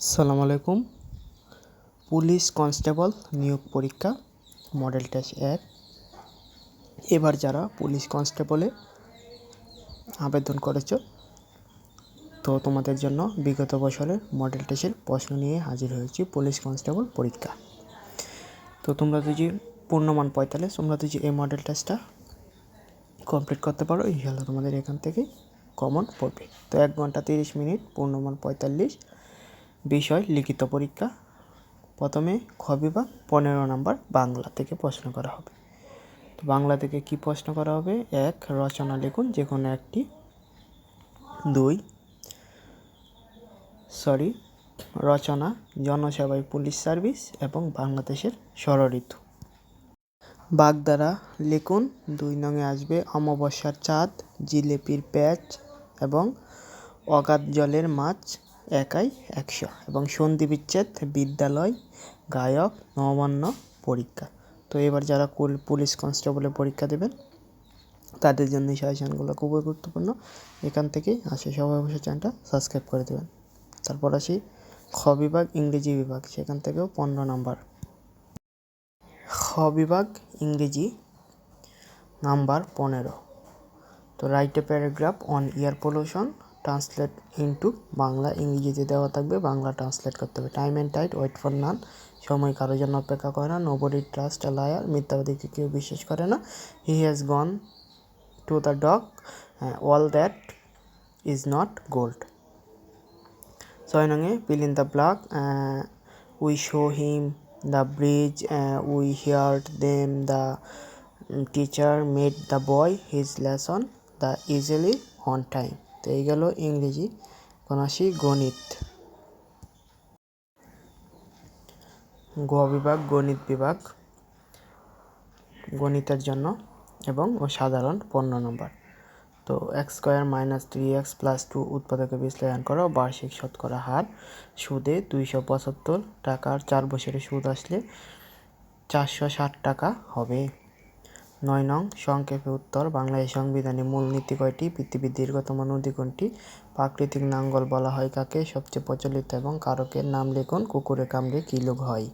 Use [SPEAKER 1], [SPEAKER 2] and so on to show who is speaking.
[SPEAKER 1] সালাম আলাইকুম। Police constable নিয়োগ পরীক্ষা, মডেল টেস্ট এক। এবার যারা পুলিশ কনস্টেবলে আবেদন করেছ, তো তোমাদের জন্য বিগত বছরের মডেল টেস্টের প্রশ্ন নিয়ে হাজির হয়েছি পুলিশ কনস্টেবল পরীক্ষা। তো তোমরা যদি পূর্ণমান পঁয়তাল্লিশ, তোমরা যদি এই মডেল টেস্টটা কমপ্লিট করতে পারো ইনশাল্লাহ তোমাদের এখান থেকে কমন পড়বে। তো এক ঘণ্টা তিরিশ মিনিট, পূর্ণমান পঁয়তাল্লিশ। বিষয়, লিখিত পরীক্ষা। প্রথমে খ বিভাগ, পনেরো নাম্বার, বাংলা থেকে প্রশ্ন করা হবে। তো বাংলা থেকে কি প্রশ্ন করা হবে? এক, রচনা লিখুন যে কোনো একটি। দুই, সরি, রচনা, জনসেবায় পুলিশ সার্ভিস এবং বাংলাদেশের ষড়ঋতু বাগদারা লিখুন, দুই নঙে আসবে অমাবস্যার চাঁদ, জিলেপির প্যাচ এবং অগাধ জলের মাছ। একাই একশো। এবং সন্ধি বিচ্ছেদ বিদ্যালয়, গায়ক, নবান্ন পরীক্ষা। তো এবার যারা পুলিশ কনস্টেবলের পরীক্ষা দেবেন, তাদের জন্য এই সাজেশনগুলো খুবই গুরুত্বপূর্ণ। এখান থেকেই আসে সবাই অবশ্যই চ্যানেলটা সাবস্ক্রাইব করে দেবেন। তারপর আসি খ বিভাগ, ইংরেজি বিভাগ, সেখান থেকেও পনেরো নাম্বার। খ বিভাগ, ইংরেজি নাম্বার পনেরো। তো write a paragraph on air pollution translate into Bangla ইংরেজিতে দেওয়া থাকবে বাংলা ট্রান্সলেট করতে হবে। Time and tide wait for none সময় কারোর জন্য অপেক্ষা করে না। নোবডি ট্রাস্ট লায়ার মিথ্যাবাদীকে কেউ বিশ্বাস করে না। He has gone to the dog all that is not gold ছয় নঙে blank uh, we show him the bridge uh, we heard them the mm, teacher made the boy his lesson the easily on time তো এই গেল ইংরেজি এখন আসি গণিত। গ বিভাগ, গণিত বিভাগ, গণিতের জন্য এবং ও সাধারণ পনেরো নম্বর। তো x square minus three x plus two উৎপাদকে বিশ্লেষণ করো, বার্ষিক শতকরা হার, সুদে দুইশো পঁচাত্তর টাকার চার বছরে সুদ আসলে চারশো ষাট টাকা হবে। নয় নং সংক্ষেপে উত্তর, বাংলাদেশ সংবিধানে মূল নীতি কয়টি? পৃথিবীর দীর্ঘতম নদী কোনটি? প্রাকৃতিক নাঙ্গল বলা হয় কাকে? সবচেয়ে প্রচলিত এবং কারকের নাম লিখুন কুকুরে কামড়ে কী লোক হয়?